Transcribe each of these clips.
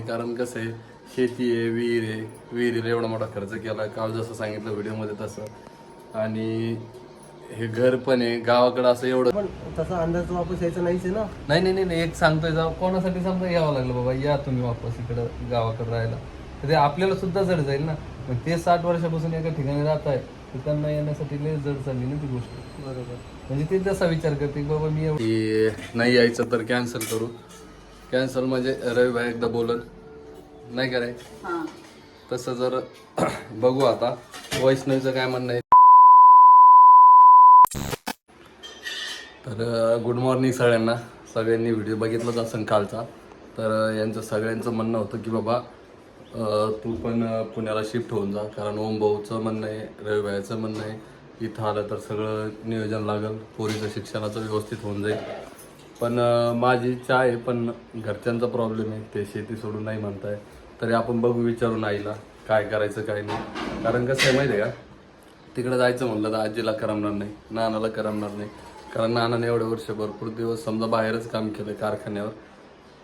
कारण कसं आहे शेती आहे विहीर आहे. विहिरीला एवढा मोठा खर्च केला काल जसं सांगितलं व्हिडिओमध्ये तसं. आणि हे घर पण आहे गावाकडं असं एवढं पण तसा अंदाज वापस यायचा नाहीच आहे ना? नाही नाही नाही, नाही एक सांगतोय जा कोणासाठी समजा यावं लागलं बाबा? या तुम्ही वापस इकडं गावाकडं राहायला. तर ते आपल्याला सुद्धा जड जाईल ना. मग ते साठ वर्षापासून एका ठिकाणी राहत आहे तर त्यांना येण्यासाठी लय जड चालली ना ती गोष्ट. बरोबर. म्हणजे ते तसा विचार करते की बाबा मी एवढी नाही यायचं तर कॅन्सल करू. कॅन्सल म्हणजे रविभाई एकदा बोलल. नाही कराय तसं जर बघू आता. वैष्णवीचं काय म्हणणं आहे? तर गुड मॉर्निंग सगळ्यांना. सगळ्यांनी व्हिडिओ बघितलाच असेल कालचा. तर यांचं सगळ्यांचं म्हणणं होतं की बाबा तू पण पुण्याला शिफ्ट होऊन जा. कारण ओम भाऊचं म्हणणं आहे रविबाईचं म्हणणं आहे इथं आलं तर सगळं नियोजन लागेल. पोरीचं शिक्षणाचं व्यवस्थित होऊन जाईल. पण माझी इच्छा आहे पण घरच्यांचा प्रॉब्लेम आहे. ते शेती सोडून नाही म्हणताय. तरी आपण बघू विचारून आईला काय करायचं काय नाही. कारण कसं आहे माहिती आहे का? तिकडे जायचं म्हणलं तर आजीला करमणार नाही नानाला करमणार नाही. कारण नानाने एवढे वर्ष भरपूर दिवस समजा बाहेरच काम केलं कारखान्यावर.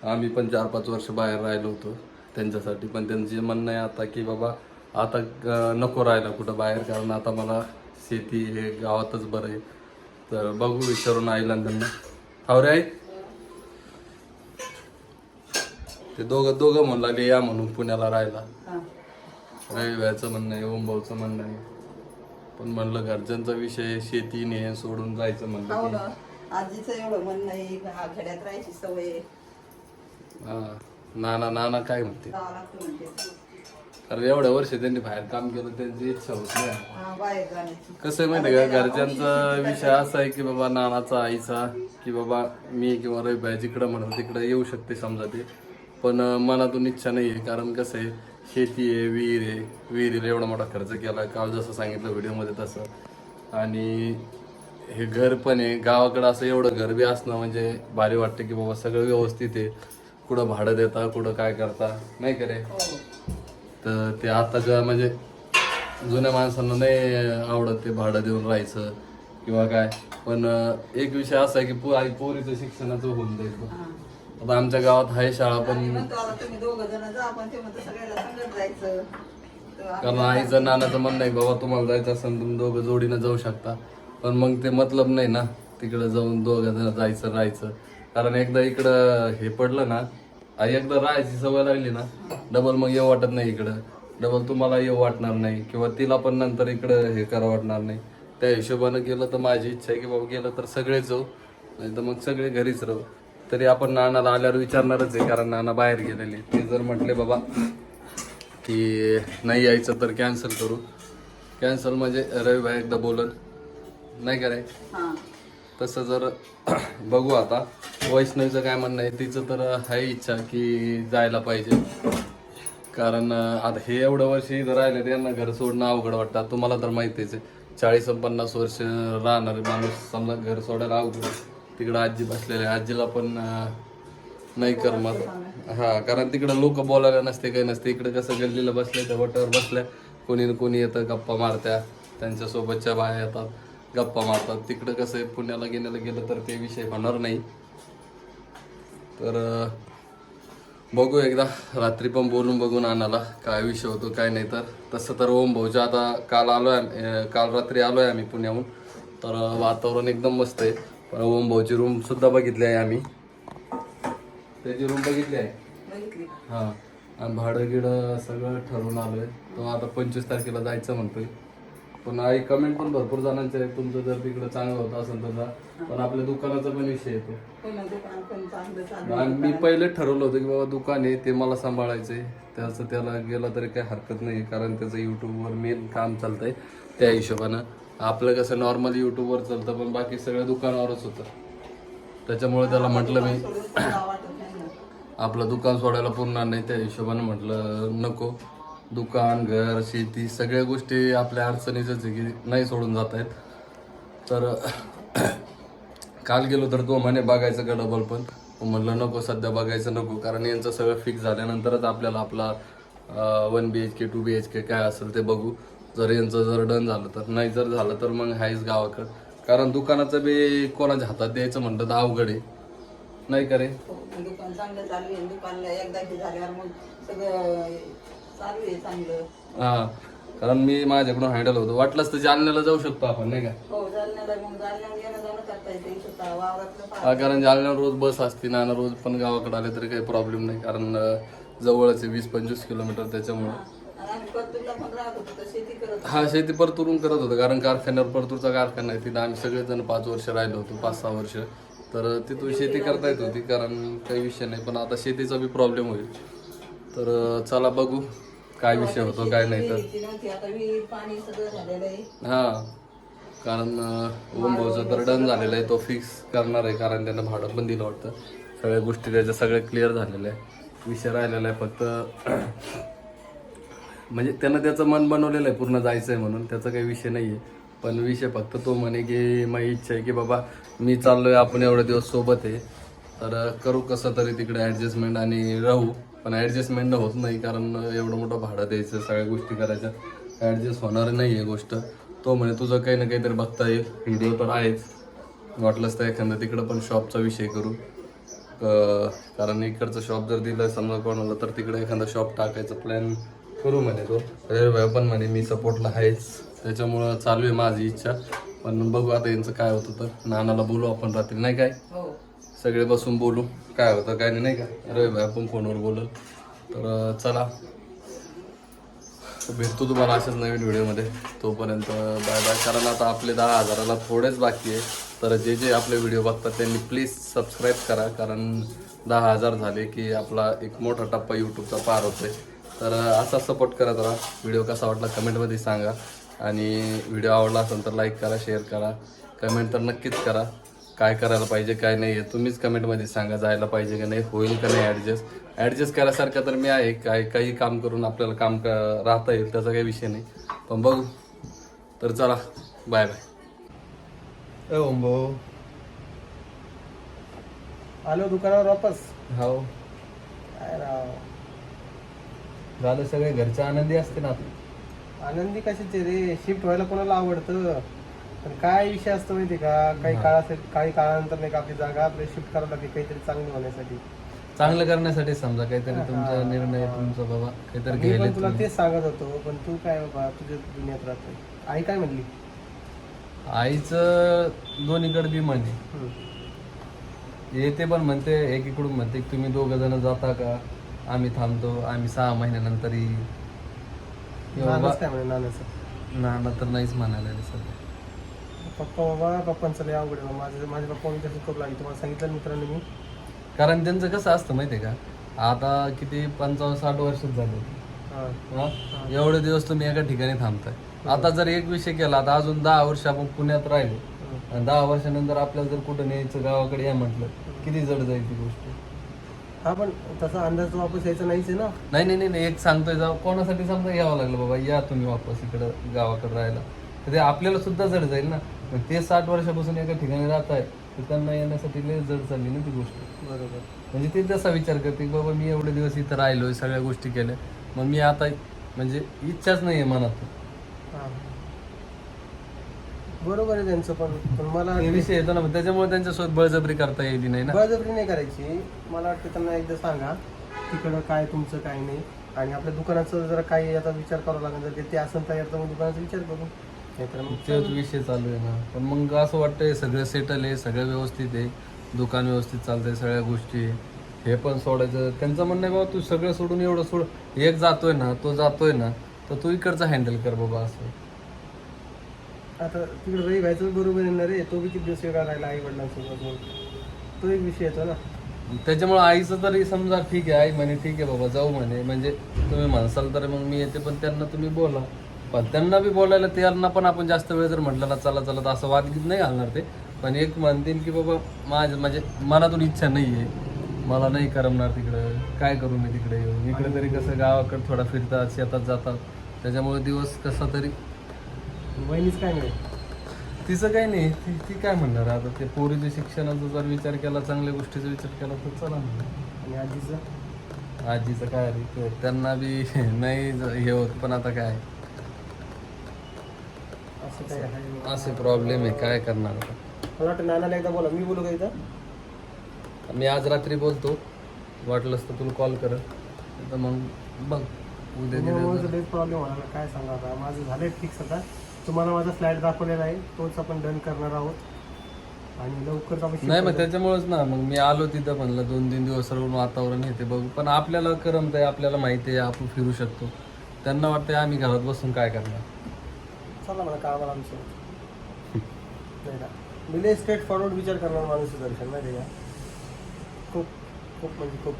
आम्ही पण चार पाच वर्ष बाहेर राहिलो होतो त्यांच्यासाठी. पण त्यांचे म्हणणं आहे आता की बाबा आता नको राहायला कुठं बाहेर. कारण आता मला शेती हे गावातच बरं आहे. तर बघू विचारून आईला त्यांना. हावरे ते दोघं दोघं म्हणू लागले या म्हणून पुण्याला राहायला. रविवारचं म्हणणं आहे ओम भाऊचं म्हणणं आहे. पण म्हणलं घरच्यांचा विषय शेतीने सोडून जायचं हो म्हणलं ना. आजीचं एवढं मन नाही हा खेड्यात राहायची सवय आहे. हा. नाना नाना काय म्हणते? म्हणते. कारण एवढ्या वर्ष त्यांनी बाहेर काम केलं त्यांची इच्छा होत नाही हा, कसं आहे माहिती आहे का घरच्यांचा विषय असा आहे की बाबा नानाचा आईचा की बाबा मी किंवा रविबाई जिकडं म्हणून तिकडं येऊ शकते समजा ते. पण मनातून इच्छा नाही आहे कारण कसं आहे शेती आहे विहीर आहे. विहिरीला एवढा मोठा खर्च केला काल जसं सांगितलं व्हिडिओमध्ये तसं. आणि हे घर पण आहे गावाकडं असं एवढं घर बी असणं म्हणजे भारी वाटतं की बाबा सगळं व्यवस्थित आहे. कुठं भाडं देता कुठं काय करता नाही का रे? हो. तर ते आताच्या म्हणजे जुन्या माणसांना नाही आवडत ते भाडं देऊन राहायचं किंवा काय. पण एक विषय असा आहे की पो आई पोरीचं शिक्षणाचं होऊन जाईल. आता आमच्या गावात आहे शाळा पण कारण आईचं नानाचं म्हणणं आहे बाबा तुम्हाला जायचं असेल तुम्ही दोघं जोडीनं जाऊ शकता. पण मग ते मतलब नाही ना तिकडं जाऊन दोघं जण जायचं राहायचं. कारण एकदा इकडं हे पडलं ना एकदा राहायची सवय लागली ना डबल मग येऊ वाटत नाही इकडं. डबल तुम्हाला येऊ वाटणार नाही किंवा तिला पण नंतर इकडं हे करावं वाटणार नाही. त्या हिशोबानं गेलं तर माझी इच्छा आहे की बाबा गेलं तर सगळेच जाऊ नाही तर मग सगळे घरीच राहू. तरी आपण नानाला आल्यावर विचारणारच आहे कारण नाना बाहेर गेलेले ते जर म्हटले बाबा की नाही यायचं तर कॅन्सल करू. कॅन्सल म्हणजे रविभाई एकदा बोलल नाही करायचं तसं जर बघू आता वैष्णवीचं काय म्हणणं आहे तिचं तर आहे इच्छा की जायला पाहिजे. कारण आता हे एवढं वर्ष इथं राहिले त्यांना घर सोडणं अवघड वाटतं. तुम्हाला तर माहितीच आहे चाळीस पन्नास वर्ष राहणारे माणूस समजा घर सोडायला अवघड तिकडं आजी बसलेले आहे. आजीला पण नाही करमत. हा कारण तिकडं लोक बोलायला नसते काही नसते. इकडे कसं गल्लीला बसले त्या वटावर बसल्या कोणी कोणी येतं गप्पा मारत्या त्यांच्यासोबतच्या बाया येतात. गप्पा मारतात. तिकडं कसं आहे पुण्याला गेल्याला गेलं तर ते विषय होणार नाही. तर बघू एकदा. रात्री पण बोलून बघून आणाला काय विषय होतो काय नाही तर. तसं तर ओम भाऊच्या आता काल आलोय आम्ही- अं, काल रात्री आलोय आम्ही पुण्याहून. तर वातावरण एकदम मस्त आहे. पण ओम भाऊची रूम सुद्धा बघितली आहे आम्ही. त्याची रूम बघितली आहे? हा. आणि भाडं गिडं सगळं ठरवून आलोय. तो आता पंचवीस तारखेला जायचं म्हणतोय. पण आई कमेंट पण भरपूर जणांचे आहेत. तुमचं जर तिकडं चांगलं होतं असेल तर जा. पण आपल्या दुकानाचा पण विषय येतो. पहिलं दुकान पण चांगलं चालू आणि मी पहिले ठरवलं होतं की बाबा दुकान आहे ते मला सांभाळायचंय. त्याचं त्याला गेलं तरी काही हरकत नाही कारण त्याचं युट्यूबवर मेन काम चालतंय त्या हिशोबानं. आपलं कसं नॉर्मल युट्यूबवर चालतं पण बाकी सगळं दुकानावरच होतं. त्याच्यामुळे त्याला म्हटलं मी जावं वाटत नाही ना? आपलं दुकान सोडायला पुरणार नाही त्या हिशोबानं म्हटलं नको. दुकान घर शेती सगळ्या गोष्टी आपल्या अडचणीचंच आहे की नाही सोडून जात आहेत. तर काल गेलो तर तो म्हणे बघायचं का डबल पण? म्हणलं नको सध्या बघायचं नको कारण यांचं सगळं फिक्स झाल्यानंतरच आपल्याला आपला one B H K two B H K काय असेल ते बघू. जर यांचं जर डन झालं तर नाही जर झालं तर मग हायच गावाकडं. कारण दुकानाचं बी कोणाच्या हातात द्यायचं म्हणलं तर अवघड आहे. नाही करे हो, दुकान चांगलं चालू आहे. दुकानला एकदा की झाल्यावर मग सगळं चालू आहे चांगलं. हा कारण मी माझ्याकडून हँडल होतो. वाटलंच तर जालन्याला जाऊ शकतो आपण नाही का? हो जालन्याला मग जालन्याला येणं जाणं करता येते. स्वतः वावरातलं हा, कारण जालन्यावर रोज बस असते ना आणि रोज पण गावाकडे आले तरी काही प्रॉब्लेम नाही कारण अं, जवळच आहे वीस पंचवीस किलोमीटर त्याच्यामुळं. आणि आम्ही परतूरला पण राहत होतो तर शेती करत होतो. हा शेती परतुरून करत होतं कारण कारखान्यावर परतूरचा कारखाना आहे तिथं आम्ही सगळेजण पाच वर्ष राहिलो होतो पाच सहा वर्ष. तर तिथून शेती करता येत होती कारण काही विषय नाही पण आता शेतीचा बी प्रॉब्लेम होईल. तर अं, चला बघू. काय विषय होतो काय नाही तर. आहे हा कारण ओम भाऊचं तर डन झालेलं आहे तो फिक्स करणार आहे कारण त्यानं भाडं पण दिलं वाटतं. सगळ्या गोष्टी त्याच्या सगळ्या क्लिअर झालेल्या आहे. विषय राहिलेला आहे फक्त म्हणजे त्यानं त्याचं मन बनवलेलं आहे पूर्ण जायचं आहे म्हणून. त्याचा काही विषय नाही आहे पण विषय फक्त तो म्हणे की माझी इच्छा आहे की बाबा मी चाललोय आपण एवढे दिवस सोबत आहे. तर करू कसं तरी तिकडे ॲडजस्टमेंट आणि राहू. पण ॲडजस्टमेंट होत नाही कारण एवढं मोठं भाडं द्यायचं सगळ्या गोष्टी करायच्या. ॲडजस्ट होणार नाही आहे गोष्ट. तो म्हणे तुझं काही ना काहीतरी बघता येईल. व्हिडिओ तर आहेच. वाटलंच तर एखादं तिकडं पण शॉपचा विषय करू. कारण इकडचं शॉप जर दिलं समजा कोणाला तर तिकडे एखादा शॉप टाकायचा प्लॅन करू म्हणे तो. रेल्वे पण म्हणे मी सपोर्टला आहेच. त्याच्यामुळं चालू आहे माझी इच्छा. पण बघू आता यांचं काय होतं तर. नानाला बोलू आपण रात्री नाही काय? हो. सगळे बसून बोलू. काय होतं काय नाही नाही का? रवी भाई आपण फोनवर बोलल तर चला. भेटतो तुम्हाला अशाच नवीन व्हिडिओमध्ये. तोपर्यंत बाय बाय कारण आता आपले दहा हजाराला थोडेच बाकी आहे. तर जे जे आपले व्हिडिओ बघतात त्यांनी प्लीज सबस्क्राईब करा. कारण दहा हजार झाले की आपला एक मोठा टप्पा यूट्यूबचा पार होतो आहे तर असा सपोर्ट करत राहा. व्हिडिओ कसा वाटला कमेंटमध्ये सांगा. आणि व्हिडिओ आवडला असेल तर लाईक करा शेअर करा. कमेंट तर नक्कीच करा. काय करायला पाहिजे काय नाही आहे तुम्हीच कमेंटमध्ये सांगा जायला पाहिजे का नाही होईल का नाही ॲडजस्ट ॲडजस्ट करायसारखं तर मी आहे काय काही काम करून आपल्याला काम क राहता येईल त्याचा काही विषय नाही. पण बघू तर चला बाय बाय भाऊ आलो दुकानावर वापस? हो. काय राव? झालं सगळे घरचे आनंदी असते ना आनंदी कशाचे रे? शिफ्ट व्हायला कोणाला आवडतं? पण काय विषय असतो माहिती का? काही काळासाठी काही काळानंतर नाही का आपली जागा आपली शिफ्ट करावं लागते काहीतरी चांगली होण्यासाठी. चांगलं करण्यासाठी समजा काहीतरी तुमचा निर्णय तुमचा बाबा काहीतरी मी घ्यायला पण तुला तेच सांगत होतो पण तू काय बाबा तुझ्या दुनियात राहतो आई काय म्हणली? आईचं दोन्हीकडे बी म्हणे हम्म. येते पण म्हणते एकीकडून म्हणते की तुम्ही दोघं जण जाता का? आम्ही थांबतो आम्ही सहा महिन्यानंतर येईल एवढं नानाच काय म्हणे नानाचं? नाना तर नाहीच म्हणायला लागले सध्या पप्पा बाबा पप्पांचं लय अवघड आहे बाबा. माझं माझ्या पप्पा मी कसं करू लागली. तुम्हाला सांगितलं मित्रांनी मी. कारण त्यांचं कसं असतं माहितीये का? आता किती पंचावन्न साठ वर्षच झाले. हा. हा? एवढे दिवस तुम्ही एका ठिकाणी थांबताय. आता जर एक विषय केला आता अजून दहा वर्ष आपण पुण्यात राहिलो. आणि दहा वर्षानंतर आपल्याला जर कुठं न्यायचं गावाकडे या म्हटलं किती जड जाईल ती गोष्ट? हा पण तसा अंदाज वापस यायचा नाहीच आहे ना. नाही नाही नाही नाही, एक सांगतोय जाऊ. कोणासाठी समजा यावं लागलं बाबा या तुम्ही वापस इकडं गावाकडे राहायला. तर ते आपल्याला सुद्धा जड जाईल ना. ते साठ वर्षापासून एका ठिकाणी राहत आहे तर त्यांना येण्यासाठी लय जड चालली ना ती गोष्ट. बरोबर. म्हणजे ते तसा विचार करते की बाबा मी एवढे दिवस इथं राहिलोय सगळ्या गोष्टी केल्या मग मी आता म्हणजे इच्छाच नाही आहे मनात. हा. बरोबर आहे त्यांचं पण पण मला हे विषय येतो ना मग त्याच्यामुळे त्यांच्यासोबत बळजबरी करता येईल नाही ना? बळजबरी नाही करायची. मला वाटतं त्यांना एकदा सांगा तिकडं काय तुमचं काय नाही. आणि आपल्या दुकानाचं जरा काही आता विचार करावा लागेल जर ते असेल तयार तर मग दुकानाचा विचार करू. तोच विषय चालू आहे ना. पण मग असं वाटतंय सगळं सेटल आहे सगळं व्यवस्थित आहे. दुकान व्यवस्थित चालतंय सगळ्या गोष्टी आहे. हे पण सोडायचं. त्यांचं म्हणणं आहे बाबा तू सगळं सोडून एवढं सोड. एक जातोय ना तो जातोय ना तर तू इकडचं हँडल कर बाबा असं. आता तिकडे रवी व्हायचं बरोबर येणार रे तो बी किती दिवस वेगळा राहिला आई वडिलांसोबत मग तो एक विषय येतो ना. त्याच्यामुळे आईचं तरी समजा ठीक आहे. आई म्हणे ठीक आहे बाबा जाऊ म्हणे. म्हणजे तुम्ही म्हणसाल तर मग मी येते पण त्यांना तुम्ही बोला. पण त्यांना बी बोलायला त्यांना पण आपण जास्त वेळ जर म्हटलं ना चला चला तर असं वादगीत नाही घालणार ते. पण एक म्हणतील की बाबा माझं म्हणजे मनातून इच्छा नाही आहे मला नाही करमणार तिकडं. काय करू मी तिकडे येऊन? इकडे तरी कसं गावाकडे थोडा फिरतात शेतात जातात. त्याच्यामुळे दिवस कसा तरी वहिनीच काय नाही तिचं काही नाही. ती ती काय म्हणणार? आता ते पोरीच्या शिक्षणाचा जर विचार केला चांगल्या गोष्टीचा विचार केला तर चला. आणि आजीचं? आजीचं काय रे? त्यांना बी नाही हे होत पण आता काय? असं काय आहे? असे प्रॉब्लेम आहे काय करणार आता? मला वाटतं नानाला एकदा बोला मी बोलू का इथं? मी आज रात्री बोलतो. वाटलंच तर तुला कॉल कर तर मग बघ उद्या दिवस लयच प्रॉब्लेम होणार काय सांगा आता? माझं झालंय फिक्स आता. तुम्हाला माझा फ्लॅट दाखवलेला आहे. तोच आपण डन करणार आहोत. आणि लवकरच आपण नाही मग. त्याच्यामुळेच ना मग मी आलो तिथं म्हणलं दोन तीन दिवस राहून वातावरण हे ते बघू. पण आपल्याला करमत आहे आपल्याला माहिती आहे आपण फिरू शकतो. त्यांना वाटतंय आम्ही घरात बसून काय करणार? चला मला कामाला आमचं. नाही का? मी लय स्ट्रेट फॉरवर्ड विचार करणार माणूस दर्शन माहिती आहे का? खूप खूप म्हणजे खूप.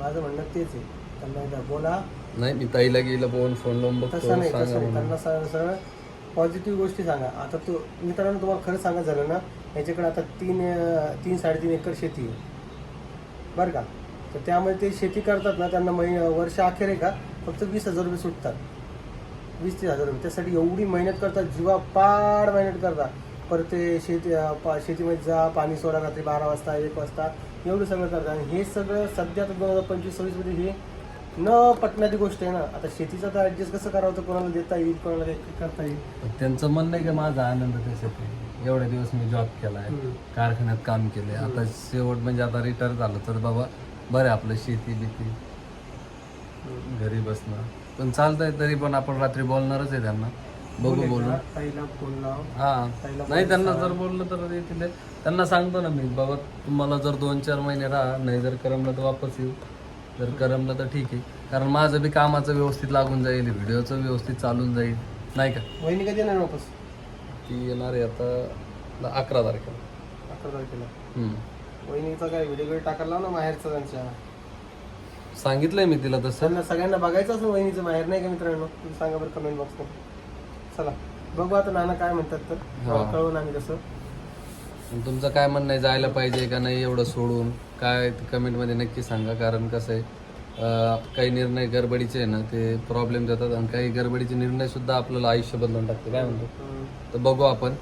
माझं म्हणणं तेच आहे. त्यांना बोला. नाही मी ताईला गेलं फोन फोन लावून बघतो तसं नाही सांगा तसं नाही. त्यांना सरळ पॉझिटिव्ह गोष्टी सांगा. आता तो मित्रांनो तुम्हाला खरं सांगा झालं ना याच्याकडे आता तीन तीन साडेतीन एकर शेती आहे. बरं का? तर त्यामुळे ते शेती करतात ना त्यांना महिना वर्ष अखेर आहे का? फक्त वीस हजार रुपये सुटतात. वीस तीस हजार रुपये. त्यासाठी एवढी मेहनत करतात जीवा पाड मेहनत करतात. परत ते शेती पा- शेतीमध्ये जा पाणी सोडा रात्री बारा वाजता एक वाजता एवढं सगळं करतात. आणि हे सगळं सध्या तर दोन हजार पंचवीस सव्वीसमध्ये हे न पटणारी गोष्ट आहे ना. आता शेतीचं तर ऍडजस्ट कसं करावं तर कोणाला देता येईल कोणाला करता येईल? त्यांचं म्हणणं आहे की माझा आनंद आहे एवढे दिवस मी जॉब केलाय हम्म. कारखान्यात काम केलंय. आता शेवट म्हणजे आता रिटायर झालं तर बाबा बरं आहे आपलं शेती बिती घरी बसणं. पण चालतंय तरी पण आपण रात्री बोलणारच आहे त्यांना. बघू फोन लाव. हा. ताईला नाही त्यांना. जर बोललं तर ते. त्यांना सांगतो ना मी बाबा तुम्हाला जर दोन चार महिने राहा नाही जर करमलं तर वापस येऊ. जर करमलं तर ठीक आहे. कारण माझं बी कामाचं व्यवस्थित लागून जाईल व्हिडिओचं व्यवस्थित चालून जाईल. नाही का? वहिनी कधी येणार वापस? ती येणार आहे आता अकरा तारखेला. अकरा तारखेला. हम्म. वहिनीचा काय व्हिडिओ व्हिडिओ टाकायला ना माहेरचा त्यांच्या. सांगितलंय मी तिला तसं. त्यांना सगळ्यांना बघायचं असेल वहिनीचं माहेर नाही का मित्रांनो? तुम्ही सांगा बरं कमेंट बॉक्समध्ये चला बघू आता नाना काय म्हणतात तर. हा. कळवून आम्ही कसं पण तुमचं काय म्हणणं आहे? जायला पाहिजे का नाही एवढं सोडून? काय कमेंटमध्ये नक्की सांगा कारण कसं आहे अं, काही निर्णय गडबडीचे आहे ना ते प्रॉब्लेम देतात आणि काही गडबडीचे निर्णय सुद्धा आपल्याला आयुष्य बदलून टाकते. काय म्हणतो? हम्म. तर बघू आपण.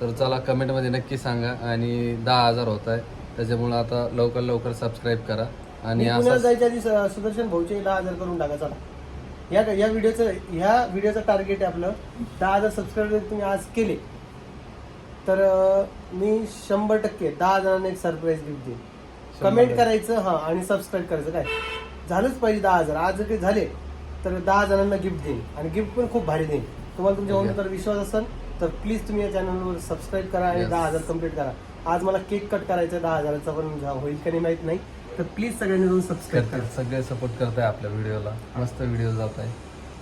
तर चला कमेंटमध्ये नक्की सांगा. आणि दहा हजार होत आहे. त्याच्यामुळं आता लवकर लवकर सबस्क्राईब करा. आणि मी पुण्याला असं जायच्या आधी स- सुदर्शन भाऊचे दहा हजार करून टाका चला. या या व्हिडिओचं ह्या व्हिडिओचं टार्गेट आहे आपलं. दहा हजार सबस्क्राईबर तुम्ही आज केले तर अं, मी शंभर टक्के दहा जणांना एक सरप्राईज गिफ्ट देईन. कमेंट करायचं हा आणि सबस्क्राईब करायचं. काय? झालंच पाहिजे दहा हजार. आज जर काही झाले तर दहा जणांना गिफ्ट देईन. आणि गिफ्ट पण खूप भारी देईन. तुम्हाला तुमच्या Okay. होऊन तर विश्वास असेल तर प्लीज तुम्ही या चॅनलवर सबस्क्राईब करा आणि Yes. दहा हजार कंप्लीट करा. आज मला केक कट करायचा आहे दहा हजाराचा पण होईल का नाही माहीत नाही. तर प्लीज सगळ्यांनी जाऊन सबस्क्राईब करा. सगळे सपोर्ट करताय आपल्या व्हिडिओला मस्त व्हिडिओ जात आहे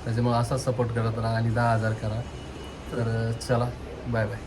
त्याच्यामुळे असा सपोर्ट करत राहा आणि दहा हजार करा. तर चला. Bye bye